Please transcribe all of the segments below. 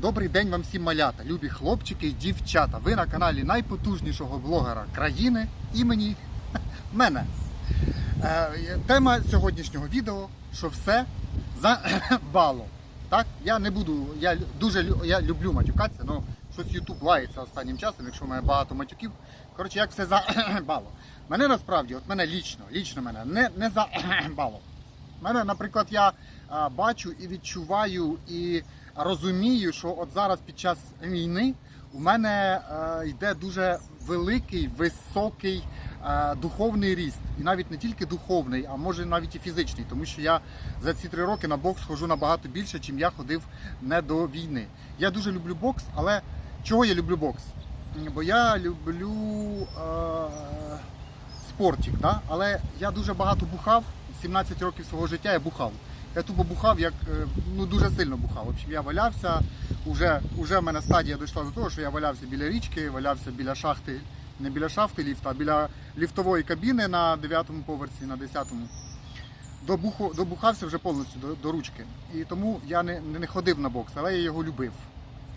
Добрий день вам всім малята, любі хлопчики і дівчата. Ви на каналі найпотужнішого блогера країни імені мене. Е, Тема сьогоднішнього відео, що все за балом. Так, я не буду, я дуже я люблю матюкатися, але щось Ютуб лається останнім часом, якщо мене багато матюків. Коротше, як все за балом. Мене насправді, от мене лічно, лічно мене, не, не за балом. Мене, наприклад, я бачу і відчуваю і розумію, що от зараз під час війни у мене е, йде дуже великий, високий е, духовний ріст. І навіть не тільки духовний, а може навіть і фізичний, тому що я за ці три роки на бокс ходжу набагато більше, чим я ходив не до війни. Я дуже люблю бокс, але чого я люблю бокс? Бо я люблю е, спортик, да? але я дуже багато бухав. 17 років свого життя я бухав. Я тупо бухав, як е, ну дуже сильно бухав. В общем, я валявся. Уже, уже в мене стадія дійшла до того, що я валявся біля річки, валявся біля шахти, не біля шахти ліфта, а біля ліфтової кабіни на 9-му поверсі, на 10-му. Добуху, добухався вже повністю до, до ручки. І тому я не, не ходив на бокс, але я його любив.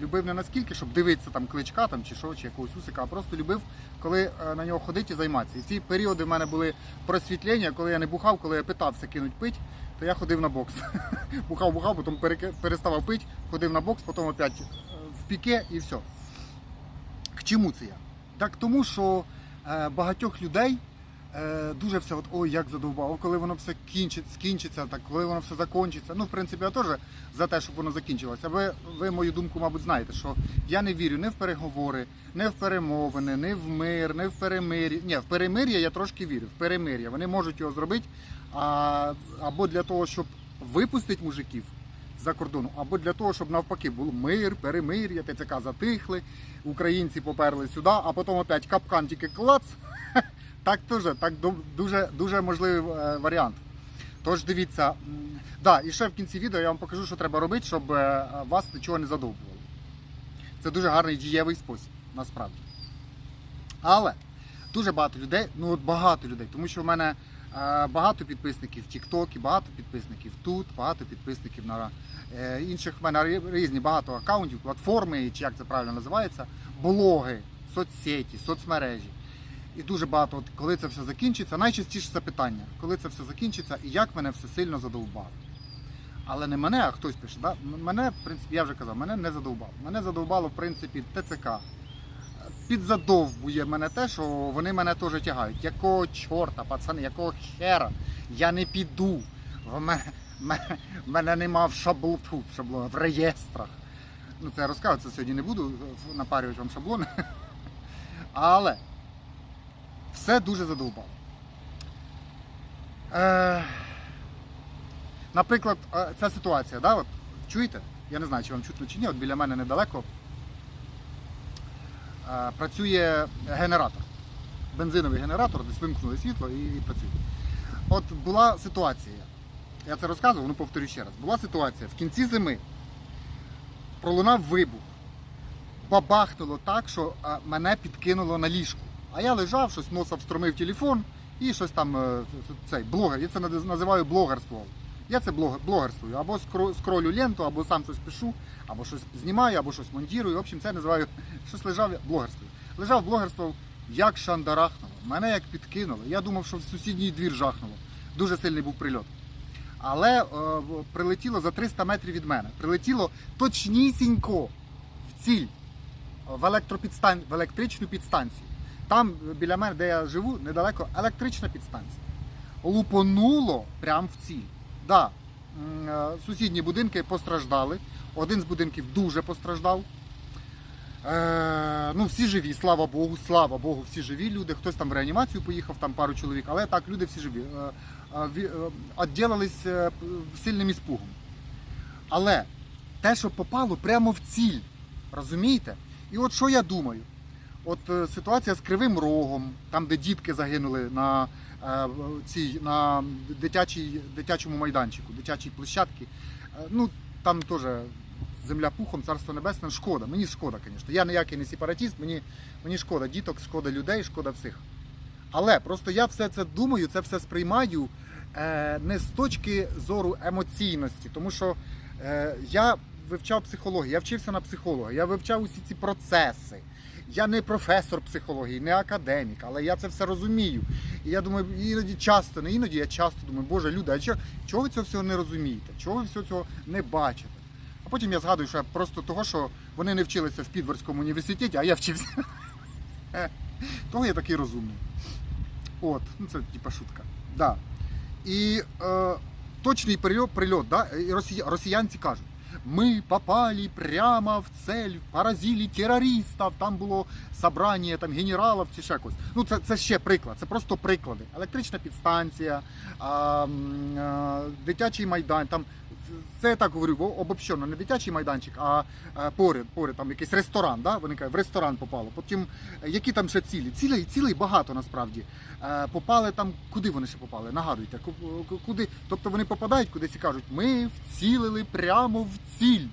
Любив не наскільки, щоб дивитися там кличка там, чи що, чи якогось усика, а просто любив, коли е, на нього ходити і займатися. І ці періоди в мене були просвітлення, коли я не бухав, коли я питався кинуть пить, то я ходив на бокс. бухав, бухав, потім переставав пить, ходив на бокс, потім опять е, в піке і все. К чому це я? Так тому, що е, багатьох людей дуже все, от, ой, як задовбало, коли воно все кінчить, скінчиться, так, коли воно все закінчиться. Ну, в принципі, я теж за те, щоб воно закінчилося. Ви, ви мою думку, мабуть, знаєте, що я не вірю не в переговори, не в перемовини, не в мир, не в перемир'я. Ні, в перемир'я я трошки вірю. В перемир'я. Вони можуть його зробити а, або для того, щоб випустити мужиків за кордону, або для того, щоб навпаки було мир, перемир'я, ТЦК затихли, українці поперли сюди, а потім опять капкан тільки клац. Так теж, так дуже, дуже можливий е, варіант. Тож дивіться, да, і ще в кінці відео я вам покажу, що треба робити, щоб е, вас нічого не задовбувало. Це дуже гарний дієвий спосіб, насправді. Але дуже багато людей, ну от багато людей, тому що в мене е, багато підписників в TikTok, багато підписників тут, багато підписників на інших в мене різні багато аккаунтів, платформи, чи як це правильно називається, блоги, соцсеті, соцмережі. І дуже багато, от коли це все закінчиться, найчастіше це питання, коли це все закінчиться і як мене все сильно задовбало. Але не мене, а хтось пише. Да? Мене, в принципі, я вже казав, мене не задовбало. Мене задовбало, в принципі, ТЦК. Підзадовбує мене те, що вони мене теж тягають. Якого чорта, пацани, якого хера? Я не піду. В мене, мене, мене нема в шаблу, в шабло, в реєстрах. Ну, це я розказую, це сьогодні не буду е, напарювати вам шаблони. Але все дуже задовбало. Е, наприклад, е, ця ситуація, да, от, чуєте? Я не знаю, чи вам чутно чи ні, от біля мене недалеко е, працює генератор. Бензиновий генератор, десь вимкнули світло і, і працює. От була ситуація, я це розказував, ну повторю ще раз. Була ситуація в кінці зими пролунав вибух. Бабахнуло так, що е, мене підкинуло на ліжку. А я лежав, щось носа встромив телефон і щось там е, цей блогер. Я це називаю блогерством. Я це блог- блогерствую. Або скролю ленту, або сам щось пишу, або щось знімаю, або щось монтую. В общем, це називаю щось лежав блогерствую. Лежав блогерствував, як шандарахнуло. Мене як підкинуло. Я думав, що в сусідній двір жахнуло. Дуже сильний був прильот. Але е, прилетіло за 300 метрів від мене. Прилетіло точнісінько в ціль в, електропідстан... в електричну підстанцію. Там е, біля мене, де я живу, недалеко електрична підстанція. Лупонуло прямо в ціль. Да, е, сусідні будинки постраждали. Один з будинків дуже постраждав. Е, ну, всі живі, слава Богу, слава Богу, всі живі люди. Хтось там в реанімацію поїхав, там пару чоловік, але так, люди всі живі. Е, Відділились сильним іспугом. Але те, що попало прямо в ціль, розумієте? І от що я думаю? От е, ситуація з Кривим Рогом, там, де дітки загинули на, е, цій, на дитячій, дитячому майданчику, дитячій площадці. Е, ну, там теж земля пухом, царство небесне, шкода. Мені шкода, звісно. Я ніякий не сепаратіст, мені, мені шкода діток, шкода людей, шкода всіх. Але просто я все це думаю, це все сприймаю не з точки зору емоційності, тому що я вивчав психологію, я вчився на психолога, я вивчав усі ці процеси. Я не професор психології, не академік, але я це все розумію. І я думаю, іноді часто, не іноді я часто думаю, боже, люди, а чого, чого ви цього всього не розумієте? Чого ви всього цього не бачите? А потім я згадую, що я просто того, що вони не вчилися в Підворському університеті, а я вчився. Того я такий розумний. От, ну це типа шутка. Да. І е, точний прильот, прильот да? росіянці кажуть, ми попали прямо в цель, поразили терористів, там було собрання там, генералів чи ще якось. Ну, це, це ще приклад, це просто приклади. Електрична підстанція, а, а, дитячий майдан. Там, це я так говорю, бо обобщено, не дитячий майданчик, а е, поряд, поряд там якийсь ресторан, да? вони кажуть, в ресторан попало. Потім, е, які там ще цілі? Цілей, цілей багато насправді. Е, Попали там, куди вони ще попали? Нагадуйте, ку- ку- куди? Тобто вони попадають кудись і кажуть, ми вцілили прямо в ціль.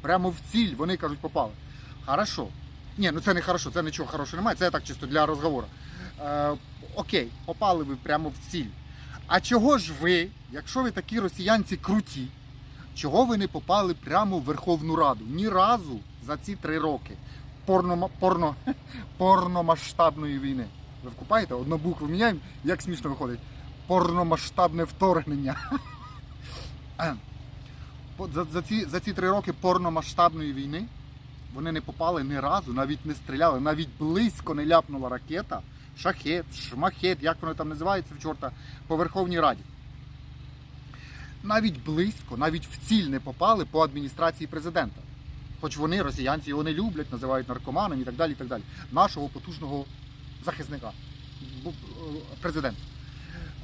Прямо в ціль, вони кажуть, попали. Хорошо. Ні, ну це не хорошо, це нічого хорошого немає, це я так чисто для розговору. Е, окей, попали ви прямо в ціль. А чого ж ви, якщо ви такі росіянці круті, чого ви не попали прямо в Верховну Раду? Ні разу за ці три роки порно, порно, порномасштабної війни. Ви вкупаєте? Одну букву міняємо, як смішно виходить. Порномасштабне вторгнення. За, за, ці, за ці три роки порномасштабної війни вони не попали ні разу, навіть не стріляли, навіть близько не ляпнула ракета, шахет, шмахет, як воно там називається в чорта, по Верховній Раді. Навіть близько, навіть в ціль не попали по адміністрації президента. Хоч вони, росіянці, його не люблять, називають наркоманом і так далі. і так далі. Нашого потужного захисника, е, президента.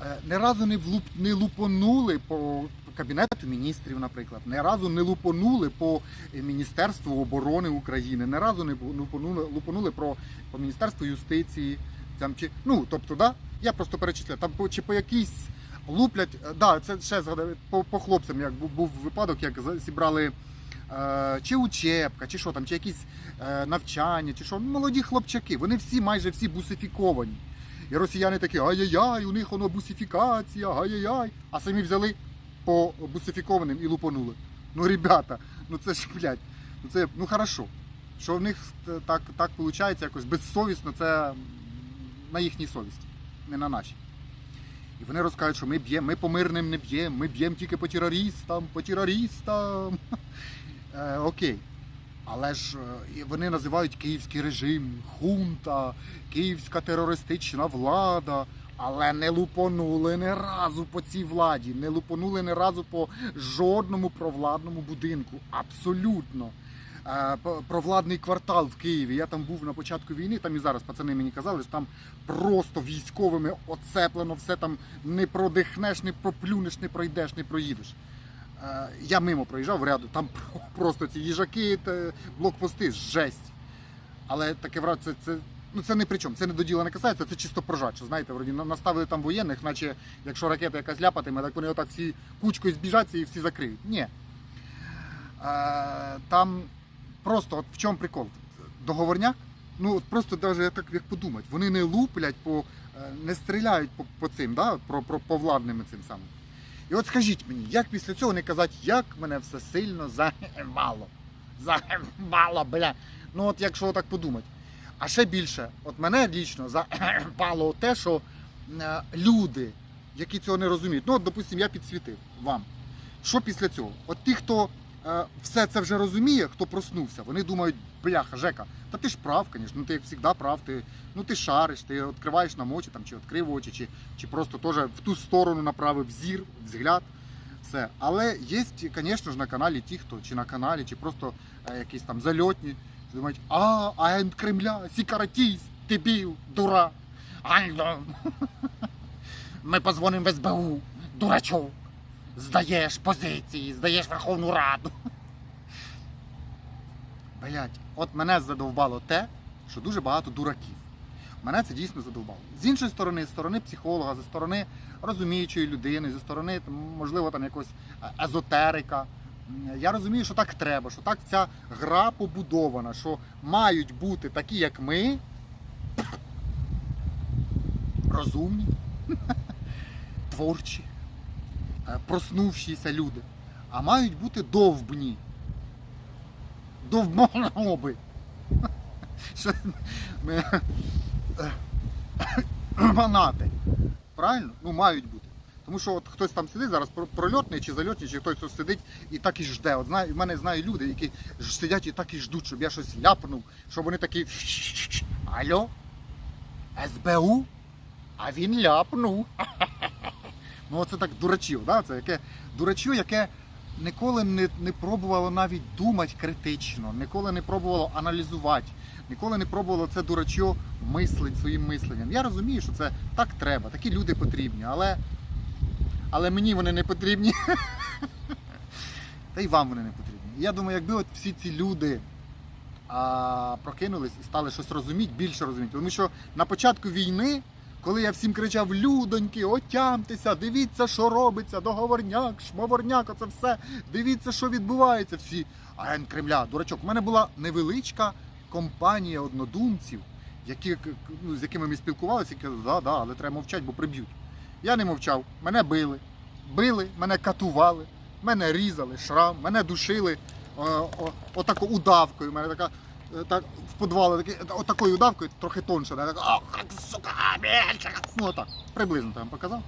Е, Ні разу не, влуп, не лупонули по Кабінету міністрів, наприклад, ні разу не лупонули по Міністерству оборони України, ні разу не лупонули, лупонули про, по Міністерству юстиції. Там, чи, ну, тобто, да, я просто перечисляю, там чи по якійсь луплять, е, да, це ще згадаю, по, по хлопцям, як був, випадок, як зібрали е, чи учебка, чи що там, чи якісь е, навчання, чи що. Молоді хлопчаки, вони всі майже всі бусифіковані. І росіяни такі, ай-яй-яй, у них воно бусифікація, ай-яй-яй. А самі взяли по бусифікованим і лупанули. Ну, ребята, ну це ж, блядь, ну це, ну хорошо. Що в них е, так, так виходить якось безсовісно, це на їхній совісті, не на нашій. І вони розкажуть, що ми б'ємо, ми по мирним не б'ємо, ми б'ємо тільки по терористам, по терористам. Е, окей. Але ж е, вони називають київський режим, хунта, київська терористична влада. Але не лупонули ні разу по цій владі, не лупонули ні разу по жодному провладному будинку. Абсолютно. Е, п- Провладний квартал в Києві. Я там був на початку війни, там і зараз пацани мені казали, що там просто військовими оцеплено, все там не продихнеш, не проплюнеш, не пройдеш, не проїдеш. Я мимо проїжджав ряду, там просто ці їжаки, блокпости, жесть. Але таке враження, це, це, ну це не при чому, це не до діла не касається, це чисто прожаче. Знаєте, вроді наставили там воєнних, наче якщо ракета якась ляпатиме, так вони отак всі кучкою збіжаться і всі закриють. Ні. Там просто от в чому прикол? Договорняк, ну от просто навіть так як подумати, вони не луплять по, е, не стріляють по, по цим, да? про, про, по владними цим самим. І от скажіть мені, як після цього не казати, як мене все сильно заїбало. Заїбало, бля. Ну от якщо так подумати. А ще більше, от мене лічно заїбало те, що е, люди, які цього не розуміють, ну от, допустимо, я підсвітив вам. Що після цього? От ті, хто все це вже розуміє, хто проснувся, вони думають, бляха, Жека, та ти ж прав, звісно, ну ти як завжди прав, ти, ну ти шариш, ти відкриваєш нам очі, там, чи відкрив очі, чи, чи просто теж в ту сторону направив зір, взгляд. Все. Але є, звісно ж, на каналі ті, хто чи на каналі, чи просто е, якісь там зальотні, що думають, а, агент Кремля, сікаратіст, дебіл, дура. Ми позвонимо в СБУ, дурачок. Здаєш позиції, здаєш Верховну Раду. Блять, от мене задовбало те, що дуже багато дураків. Мене це дійсно задовбало. З іншої сторони, з сторони психолога, зі сторони розуміючої людини, зі сторони, можливо, там якогось е, езотерика. Я розумію, що так треба, що так ця гра побудована, що мають бути такі, як ми, розумні, творчі, проснувшіся люди. А мають бути довбні, довбоноби. Що ми манати. Правильно? Ну, мають бути. Тому що от хтось там сидить зараз прольотний чи зальотний, чи хтось сидить і так і жде. От знаю, в мене знаю люди, які сидять і так і ждуть, щоб я щось ляпнув, щоб вони такі. Алло? СБУ? А він ляпнув. Ну, оце так дурачів, да? це яке дурачів, яке ніколи не, не пробувало навіть думати критично, ніколи не пробувало аналізувати, ніколи не пробувало це дурачо мислить своїм мисленням. Я розумію, що це так треба, такі люди потрібні, але, але мені вони не потрібні. Та й вам вони не потрібні. Я думаю, якби от всі ці люди а, прокинулись і стали щось розуміти, більше розуміти. Тому що на початку війни, коли я всім кричав Людоньки, отямтеся, дивіться, що робиться, договорняк, шмоворняк, оце все, дивіться, що відбувається. Всі агент Кремля, дурачок. У мене була невеличка компанія однодумців, які, ну, з якими ми спілкувалися, які казали, да, да, але треба мовчати, бо приб'ють. Я не мовчав, мене били, били, мене катували, мене різали, шрам, мене душили о, о, отако удавкою. Мене така е, так, в підвалі такі, отакою удавкою, трохи тонше. да, така, «Ох, сука, більше!» Ну отак, приблизно там показав.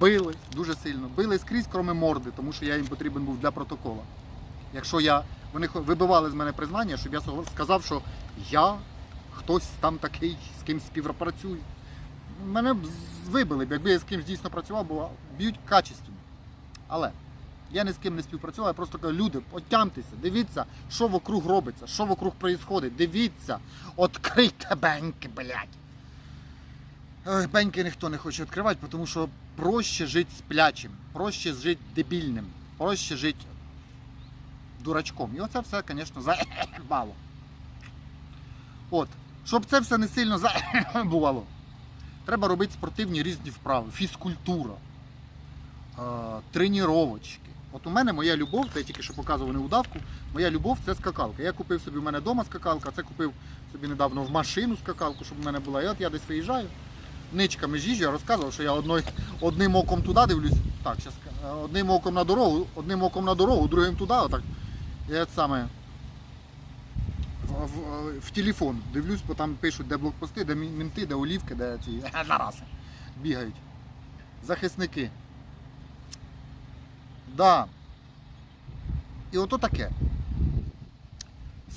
Били дуже сильно. Били скрізь, кроме морди, тому що я їм потрібен був для протокола. Якщо я. Вони вибивали з мене признання, щоб я сказав, що я хтось там такий, з ким співпрацюю. Мене б вибили якби я з кимось дійсно працював, бо б'ють качественно. Але я ні з ким не співпрацював, я просто кажу, люди, отямтеся, дивіться, що вокруг робиться, що вокруг відбувається. Дивіться, відкрийте беньки, блядь. Беньки ніхто не хоче відкривати, тому що проще жити сплячим, проще жити дебільним, проще жити дурачком. І оце все, звісно, заебало. От, щоб це все не сильно забувало, треба робити спортивні різні вправи, фізкультура, е, тренувачки. От у мене моя любов, це я тільки що показував не удавку, моя любов це скакалка. Я купив собі у мене вдома скакалка, це купив собі недавно в машину скакалку, щоб у мене була. І от я десь виїжджаю, ничками ж їжджу, я розказував, що я одной, одним оком туди дивлюсь. Так, щас, е, одним оком на дорогу, одним оком на дорогу, другим туди, отак. От саме в, в, в телефон дивлюсь, бо там пишуть, де блокпости, де мінти, де олівки, де ці нараси бігають. Захисники. Да. І ото таке.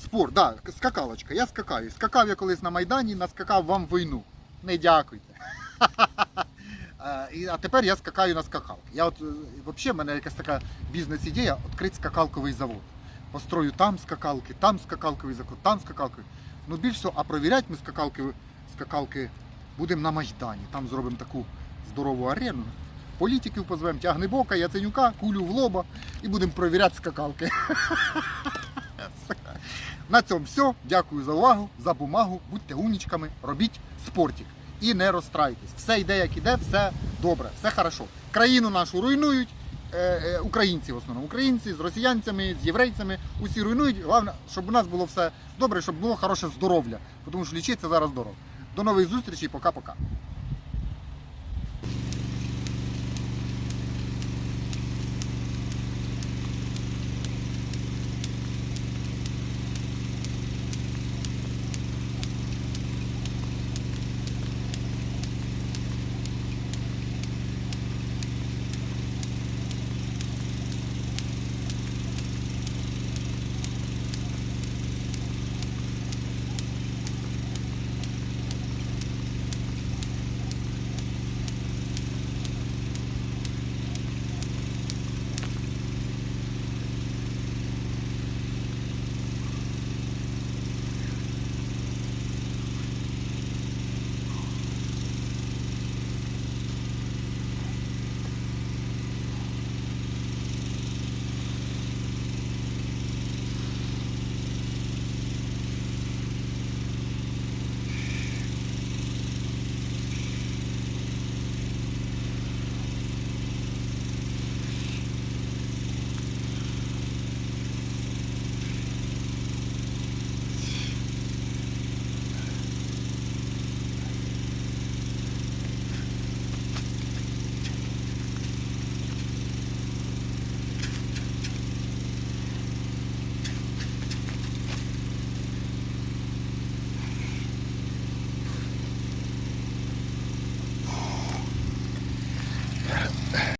Спорт, да, скакалочка. Я скакаю. Скакав я колись на Майдані, наскакав вам війну. Не дякуйте. Е, А тепер я скакаю на скакалки. Я от взагалі в мене якась така бізнес-ідея відкрити скакалковий завод. Построю там скакалки, там скакалковий завод, там скакалковий. Ну більш всього, а провіряти ми скакалки, скакалки будемо на Майдані. Там зробимо таку здорову арену. Політиків позвемо Тягнебока, Яценюка, кулю в лоба і будемо провіряти скакалки. На цьому все. Дякую за увагу, за бумагу. Будьте умнічками, робіть спортик. І не розстраюйтесь. Все йде, як іде, все добре, все хорошо. Країну нашу руйнують. е, е, Українці в основному. Українці з росіянцями, з єврейцями, усі руйнують. Головне, щоб у нас було все добре, щоб було хороше здоров'я. Тому що лічиться зараз дорого. До нових зустрічей, пока-пока.